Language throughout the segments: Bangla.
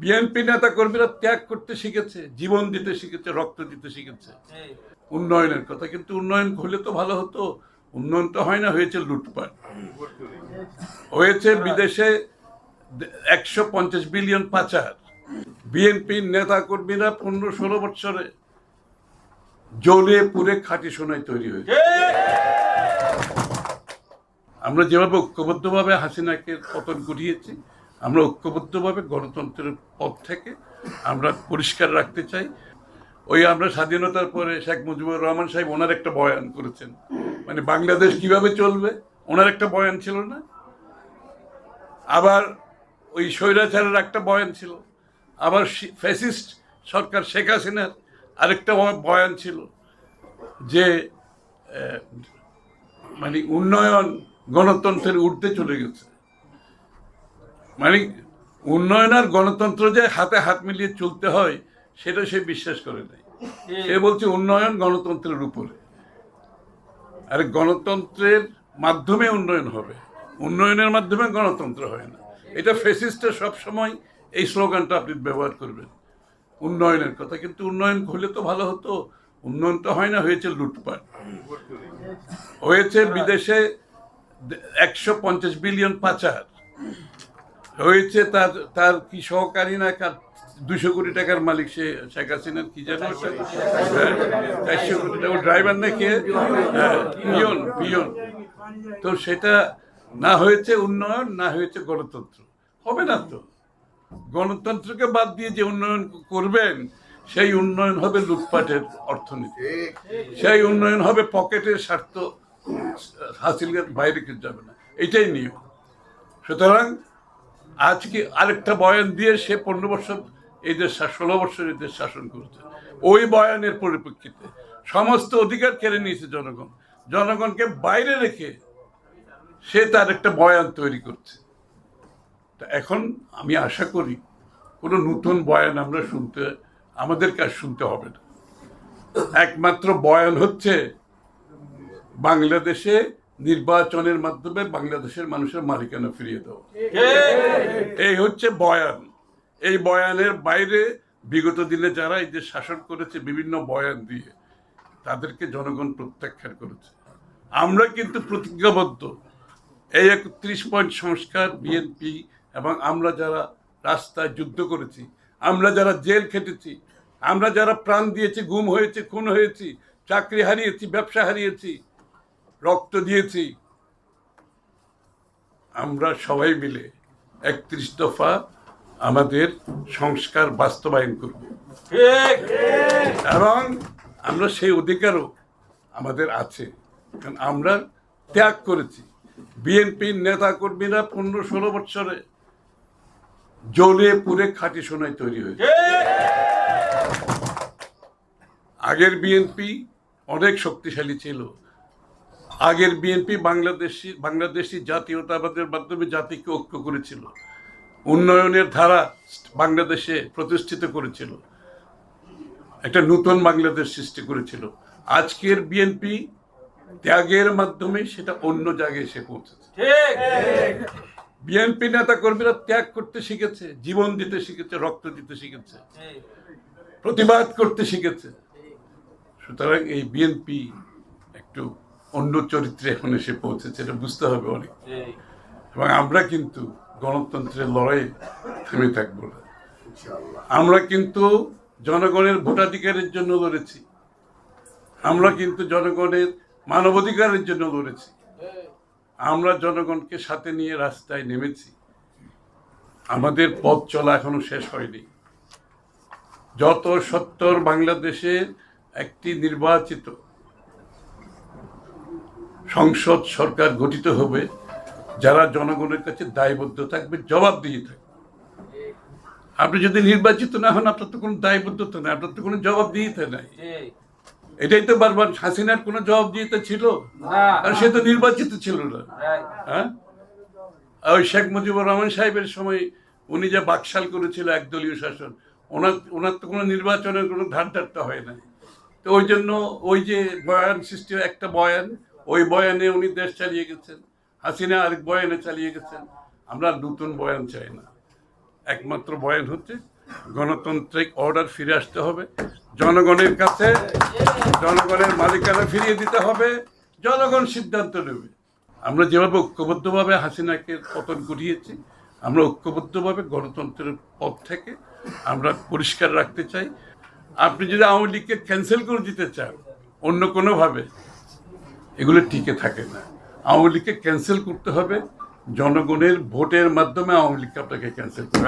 বিএনপি নেতা কর্মীরা ত্যাগ করতে শিখেছে, জীবন দিতে শিখেছে, রক্ত দিতে শিখেছে। উন্নয়নের কথা, কিন্তু উন্নয়ন হলে তো ভালো হতো। উন্নয়ন তো হয় না, হয়েছে লুটপাট। হয়েছে বিদেশে একশো পঞ্চাশ বিলিয়ন পাচার। বিএনপির নেতা কর্মীরা পনেরো ষোলো বছরে জ্বলে পুরে খাঁটি সোনায় তৈরি হয়েছে। আমরা যেভাবে ঐক্যবদ্ধভাবে হাসিনাকে পতন ঘটিয়েছি আমরা ঐক্যবদ্ধভাবে গণতন্ত্রের পথ থেকে আমরা পরিষ্কার রাখতে চাই। ওই আমরা স্বাধীনতার পরে শেখ মুজিবুর রহমান সাহেব ওনার একটা বয়ান করেছেন। মানে বাংলাদেশ কীভাবে চলবে? ওনার একটা বয়ান ছিল না? আবার ওই স্বৈরাচারের একটা বয়ান ছিল। আবার ফ্যাসিস্ট সরকার শেখ হাসিনার আরেকটা বয়ান ছিল যে মানে উন্নয়ন গণতন্ত্রের উঠতে চলে গেছে। মানে উন্নয়ন আর গণতন্ত্র যে হাতে হাত মিলিয়ে চলতে হয় সেটা সে বিশ্বাস করে নাই। সে বলছে উন্নয়ন গণতন্ত্রের উপরে। আর গণতন্ত্রের মাধ্যমে উন্নয়ন হবে। উন্নয়নের মাধ্যমে গণতন্ত্র হয় না। এটা ফেসিস্টের সবসময় এই স্লোগানটা আপনি ব্যবহার করবেন। উন্নয়নের কথা। কিন্তু উন্নয়ন হলে তো ভালো হতো। উন্নয়ন তো হয় না হয়েছে লুটপাট। হয়েছে বিদেশে একশো পঞ্চাশ বিলিয়ন পাচার। হয়েছে তার তার কি সহকারী না কার দুশো কোটি টাকার মালিক সে শেখ হাসিনার কি ওটা? হ্যাঁ, চারশো কোটি টাকা। ড্রাইভার না কে পিয়ন পিয়ন। তো সেটা না হয়েছে উন্নয়ন না হয়েছে গণতন্ত্র। হবে না তো। গণতন্ত্রকে বাদ দিয়ে যে উন্নয়ন করবেন সেই উন্নয়ন হবে লুটপাটের অর্থনীতি। সেই উন্নয়ন হবে পকেটের স্বার্থ হাসিলের বাইরে কিছু যাবে না। এটাই নিয়ম। সুতরাং আজকে আরেকটা বয়ান দিয়ে সে পনেরো বছর এই দেশ ষোলো বছর এই দেশ শাসন করছে? ওই বয়ানের পরিপ্রেক্ষিতে। সমস্ত অধিকার কেড়ে নিয়েছে জনগণ। জনগণকে বাইরে রেখে সে তার একটা বয়ান তৈরি করছে। তা এখন আমি আশা করি কোনো নতুন বয়ান আমরা শুনতে, আমাদের কাজ শুনতে হবে না। একমাত্র বয়ান হচ্ছে বাংলাদেশে নির্বাচনের মাধ্যমে বাংলাদেশের মানুষের মালিকানা ফিরিয়ে দেওয়া। এই হচ্ছে বয়ান। এই বয়ানের বাইরে বিগত দিনে যারা এই যে শাসন করেছে বিভিন্ন বয়ান দিয়ে, তাদেরকে জনগণ প্রত্যাখ্যান করেছে। আমরা কিন্তু প্রতিজ্ঞাবদ্ধ। এই একত্রিশ পয়েন্ট সংস্কার বিএনপি এবং আমরা যারা রাস্তায় যুদ্ধ করেছি, আমরা যারা জেল খেটেছি, আমরা যারা প্রাণ দিয়েছি, গুম হয়েছে, খুন হয়েছি, চাকরি হারিয়েছি, ব্যবসা হারিয়েছি, রক্ত দিয়েছি, আমরা সবাই মিলে একত্রিশ দফা আমাদের সংস্কার বাস্তবায়ন করব। এবং আমরা সেই অধিকারও আমাদের আছে। কারণ আমরা ত্যাগ করেছি। বিএনপির নেতা কর্মীরা পনেরো ষোলো বছরে জলে পুরে খাঁটি সোনায় তৈরি হয়েছে। আগের বিএনপি অনেক শক্তিশালী ছিল। আগের বিএনপি বাংলাদেশি বাংলাদেশি জাতীয়তাবাদের মাধ্যমে জাতিকে ঐক্য করেছিল। উন্নয়নের ধারা বাংলাদেশে প্রতিষ্ঠিত করেছিল। একটা নতুন বাংলাদেশ সৃষ্টি করেছিল। আজকের বিএনপি ত্যাগের মাধ্যমে সেটা অন্য জায়গায় এসে পৌঁছেছে। বিএনপি নেতা কর্মীরা ত্যাগ করতে শিখেছে জীবন দিতে শিখেছে রক্ত দিতে শিখেছে প্রতিবাদ করতে শিখেছে। সুতরাং এই বিএনপি একটু অন্য চরিত্রে এখন এসে পৌঁছেছে এটা বুঝতে হবে অনেক। এবং আমরা কিন্তু গণতন্ত্রের লড়াই থেমে থাকব না। আমরা কিন্তু জনগণের ভোটাধিকারের জন্য লড়েছি। আমরা কিন্তু জনগণের মানবাধিকারের জন্য লড়েছি। আমরা জনগণকে সাথে নিয়ে রাস্তায় নেমেছি। আমাদের পথ চলা এখনও শেষ হয়নি। যত সত্তর বাংলাদেশের একটি নির্বাচিত সংসদ সরকার গঠিত হবে যারা জনগণের কাছে দায়বদ্ধ থাকবে জবাবদিহি থাকবে। আপনি যদি নির্বাচিত না হন আপনার তো কোনো দায়বদ্ধতা নেই আপনার তো কোনো জবাবদিহিতা নাই। এটাই তো বারবার হাসিনার কোনো জবাবদিহিতা ছিল? আর সে তো নির্বাচিত ছিল না। হ্যাঁ? ওই শেখ মুজিবুর রহমান সাহেবের সময় উনি যে বাকশাল করেছিল একদলীয় শাসন ওনার ওনার তো কোনো নির্বাচনের কোনো ধার ধারটা হয় না তো ওই জন্য ওই যে বয়ান সৃষ্টি একটা বয়ান, ওই বয়ানে উনি দেশ চালিয়ে গেছেন, হাসিনা আরেক বয়ানে চালিয়ে গেছেন। আমরা নতুন বয়ান চাই না। একমাত্র বয়ান হচ্ছে গণতান্ত্রিক অর্ডার ফিরে আসতে হবে। জনগণের কাছে, জনগণের মালিকানা ফিরিয়ে দিতে হবে। জনগণ সিদ্ধান্ত নেবে। আমরা যেভাবে ঐক্যবদ্ধভাবে হাসিনাকে পতন ঘটিয়েছি, আমরা ঐক্যবদ্ধভাবে গণতন্ত্রের পথ থেকে আমরা পরিষ্কার রাখতে চাই। আপনি যদি আওয়ামী লীগকে ক্যান্সেল করে দিতে চান অন্য কোনোভাবে এগুলো টিকে থাকে না। আওয়ামী লীগকে ক্যান্সেল করতে হবে জনগণের ভোটের মাধ্যমে আওয়ামী লীগকে আপনাকে ক্যান্সেল করতে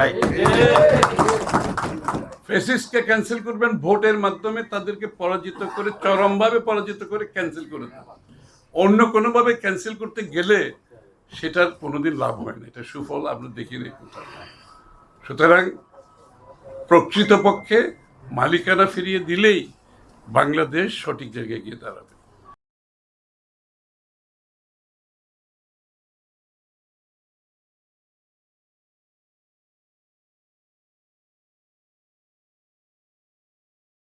ফেসিসকে ক্যান্সেল করবেন ভোটের মাধ্যমে তাদেরকে পরাজিত করে চরমভাবে পরাজিত করে ক্যান্সেল করে দেবেন অন্য কোনোভাবে ক্যান্সেল করতে গেলে সেটার কোনোদিন লাভ হয় না। এটা সুফল আমরা দেখি নেই কোথাও সুতরাং প্রকৃতপক্ষে মালিকানা ফিরিয়ে দিলেই বাংলাদেশ সঠিক জায়গায় গিয়ে দাঁড়াবে।